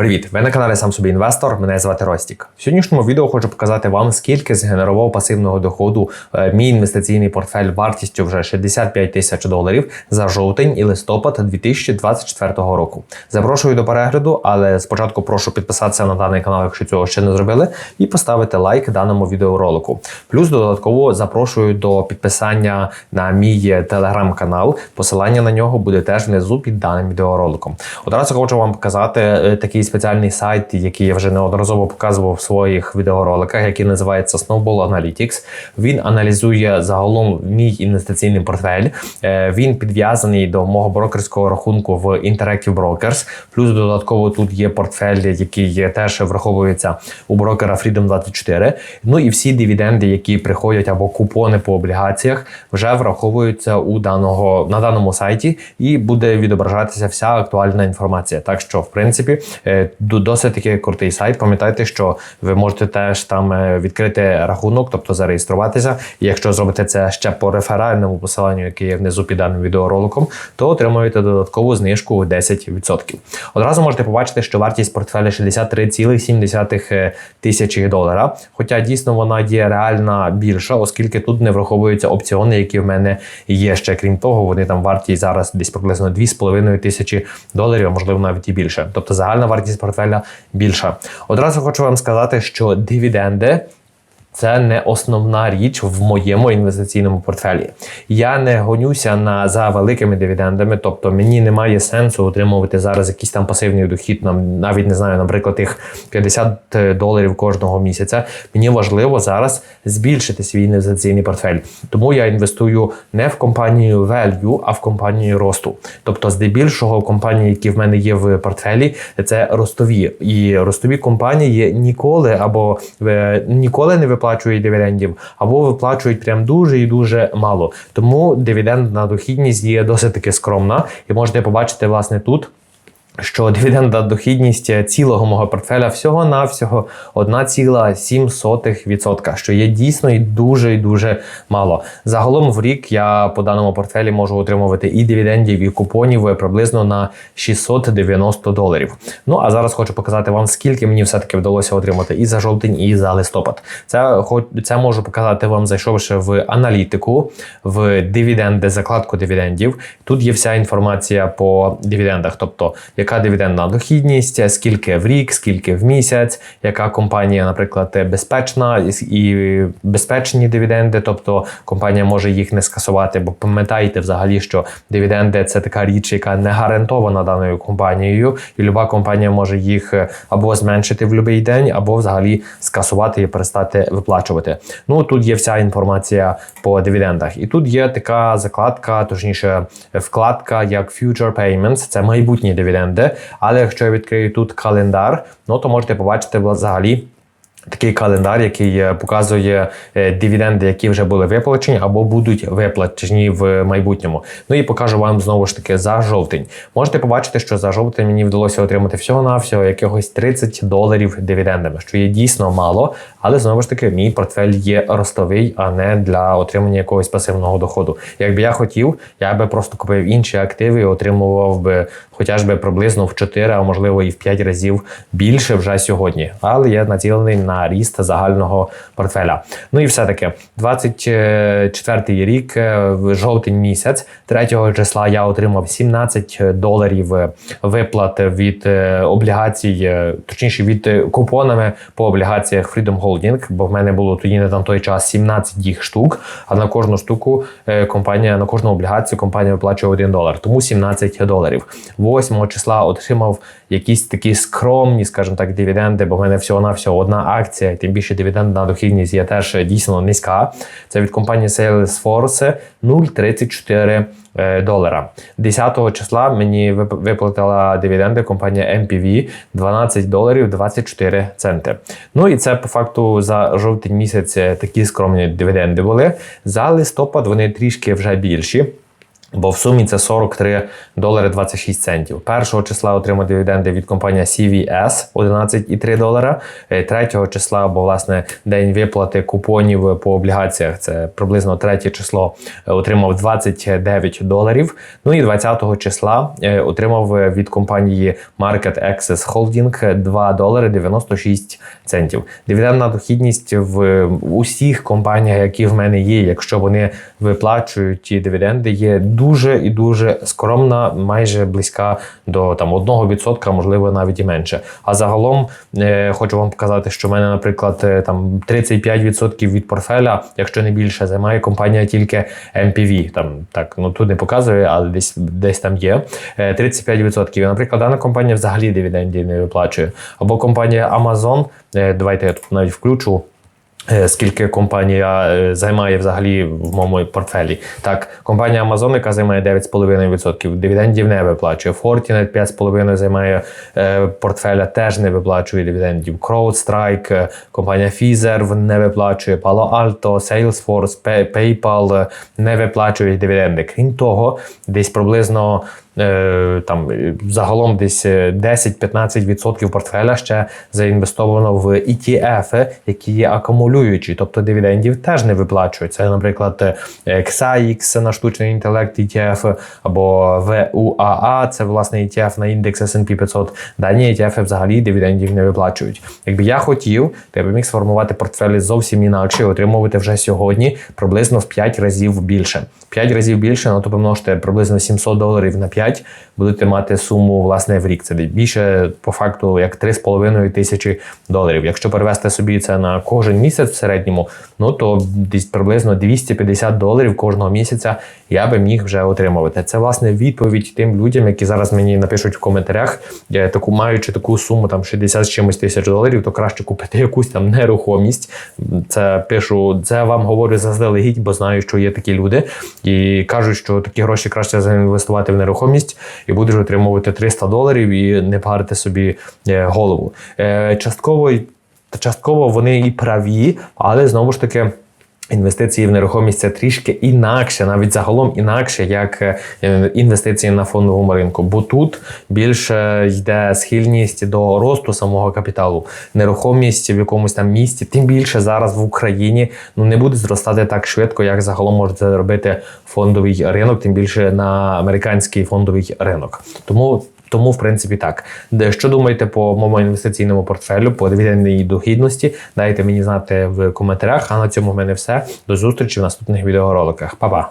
Привіт! Ви на каналі Сам собі інвестор. Мене звати Ростік. В сьогоднішньому відео хочу показати вам, скільки згенерував пасивного доходу е, мій інвестиційний портфель вартістю вже 65 тисяч доларів за жовтень і листопад 2024 року. Запрошую до перегляду, але спочатку прошу підписатися на даний канал, якщо цього ще не зробили, і поставити лайк даному відеоролику. Плюс додатково запрошую до підписання на мій телеграм-канал. Посилання на нього буде теж внизу під даним відеороликом. Одразу хочу вам показати е, такий спеціальний сайт, який я вже неодноразово показував в своїх відеороликах, який називається Snowball Analytics. Він аналізує загалом мій інвестиційний портфель. Е, Він підв'язаний до мого брокерського рахунку в Interactive Brokers. Плюс додатково тут є портфель, який теж враховується у брокера Freedom 24. Ну і всі дивіденди, які приходять або купони по облігаціях, вже враховуються у даного на даному сайті, і буде відображатися вся актуальна інформація. Так що, в принципі, е, досить таки крутий сайт. Пам'ятайте, що ви можете теж там е, відкрити рахунок, тобто зареєструватися. І якщо зробите це ще по реферальному посиланню, яке є внизу під даним відеороликом, то отримуєте додаткову знижку у 10%. Одразу можете побачити, що вартість портфеля 63,7 тисячі долара. Хоча дійсно вона є реально більша, оскільки тут не враховуються опціони, які в мене є ще. Крім того, вони там варті зараз десь приблизно 2,5 тисячі доларів, а можливо навіть і більше. Тобто загальна вартість портфеля більша. Одразу хочу вам сказати, що дивіденди. Це не основна річ в моєму інвестиційному портфелі. Я не гонюся на за великими дивідендами, тобто мені немає сенсу отримувати зараз якийсь там пасивний дохід, нам навіть не знаю, наприклад, їх 50 доларів кожного місяця. Мені важливо зараз збільшити свій інвестиційний портфель. Тому я інвестую не в компанію value, а в компанію росту. Тобто, здебільшого компанії, які в мене є в портфелі, це ростові. І ростові компанії ніколи або е, ніколи не виплачують дивідендів, або виплачують прям дуже і дуже мало. Тому дивідендна дохідність є досить таки скромна, і можете побачити власне тут. Що дивідендна дохідність цілого мого портфеля всього-навсього 1,7%, що є дійсно і дуже і дуже мало. Загалом в рік я по даному портфелі можу отримувати і дивідендів, і купонів приблизно на 690 доларів. Ну а зараз хочу показати вам, скільки мені все-таки вдалося отримати і за жовтень, і за листопад. Це це можу показати вам, зайшовши в аналітику, в дивіденди, закладку дивідендів. Тут є вся інформація по дивідендах, тобто яка дивідендна дохідність, скільки в рік, скільки в місяць, яка компанія, наприклад, безпечна і безпечні дивіденди, тобто компанія може їх не скасувати, бо пам'ятаєте взагалі, що дивіденди це така річ, яка не гарантована даною компанією, і люба компанія може їх або зменшити в будь-який день, або взагалі скасувати і перестати виплачувати. Ну тут є вся інформація по дивідендах, і тут є така закладка, точніше, вкладка як Future Payments, це майбутні дивіденди. Але якщо я відкрию тут календар, ну то можете побачити взагалі. Такий календар, який е, показує е, дивіденди, які вже були виплачені або будуть виплачені в майбутньому. Ну і покажу вам знову ж таки за жовтень. Можете побачити, що за жовтень мені вдалося отримати всього-навсього якихось 30 доларів дивідендами, що є дійсно мало, але знову ж таки мій портфель є ростовий, а не для отримання якогось пасивного доходу. Якби я хотів, я би просто купив інші активи і отримував би хоча ж би приблизно в 4, а можливо і в 5 разів більше вже сьогодні. Але я націлений на ріст загального портфеля. Ну і все-таки 24 рік, е, жовтень місяць, 3 числа я отримав 17 доларів виплат від е, облігацій, е, точніше від е, купонами по облігаціях Freedom Holding, бо в мене було тоді на той час 17 їх штук, а на кожну штуку е, компанія, на кожну облігацію компанія виплачує 1 долар, тому 17 доларів. 8 числа отримав якісь такі скромні, скажімо так, дивіденди, бо в мене всього-навсього одна акція, тим більше дивідендна дохідність є теж дійсно низька. Це від компанії Salesforce 0,34 е, долара. 10 числа мені виплатила дивіденди компанія MPV 12 доларів 24 центи. Ну і це по факту за жовтень місяць е, такі скромні дивіденди були. За листопад вони трішки вже більші. Бо в сумі це 43 долари 26 центів. Першого числа отримав дивіденди від компанії CVS 11,3 долара. Е, Третього числа, бо власне день виплати купонів по облігаціях, це приблизно третє число, е, отримав 29 доларів. Ну і 20 числа е, отримав від компанії Market Access Holding 2 долари 96 центів. Дивідендна дохідність в усіх компаніях, які в мене є, якщо вони виплачують ті дивіденди, є дуже і дуже скромна, майже близька до там 1%, можливо, навіть і менше. А загалом е, хочу вам показати, що в мене, наприклад, е, там 35% від портфеля, якщо не більше, займає компанія тільки MPV. Там так, ну тут не показує, але десь десь там є. Е, 35%. Наприклад, дана компанія взагалі дивідендів не виплачує. Або компанія Amazon. е, Давайте я тут навіть включу. Е, Скільки компанія е, займає взагалі в моєму портфелі? Так, компанія Amazon, яка займає 9,5%, дивідендів не виплачує. Fortinet 5,5% займає е, портфеля, теж не виплачує дивідендів. CrowdStrike, компанія Pfizer не виплачує, Palo Alto, Salesforce, PayPal не виплачують дивіденди. Крім того, десь приблизно там е, загалом десь е, 10-15% портфеля ще заінвестовано в ETF, які є акумулюючі, тобто дивідендів теж не виплачують. Це, наприклад, е, XAX на штучний інтелект ETF, або VUAA, це власне ETF на індекс S&P 500. Дані ETF взагалі дивідендів не виплачують. Якби я хотів, то я би міг сформувати портфелі зовсім інакше отримувати вже сьогодні приблизно в 5 разів більше. 5 разів більше, ну то помножте приблизно 700 доларів на 5, будете мати суму власне в рік. Це більше по факту як 3,5 тисячі доларів. Якщо перевести собі це на кожен місяць в середньому, ну то десь приблизно 250 доларів кожного місяця я би міг вже отримувати. Це власне відповідь тим людям, які зараз мені напишуть в коментарях, е, таку маючи таку суму там 60 з чимось тисяч доларів, то краще купити якусь там нерухомість. Це пишу, це вам говорю заздалегідь, бо знаю, що є такі люди, і кажуть, що такі гроші краще заінвестувати в нерухомість і будеш отримувати 300 доларів і не парити собі е, голову. Е, Частково частково вони і праві, але знову ж таки. Інвестиції в нерухомість це трішки інакше, навіть загалом інакше, як е, інвестиції на фондовому ринку. Бо тут більше йде схильність до росту самого капіталу. Нерухомість в якомусь там місті, тим більше зараз в Україні ну не буде зростати так швидко, як загалом може це робити фондовий ринок, тим більше на американський фондовий ринок. Тому тому, в принципі, так. Що думаєте по моєму інвестиційному портфелю, по дивідендній дохідності? Дайте мені знати в коментарях. А на цьому в мене все. До зустрічі в наступних відеороликах. Па-па!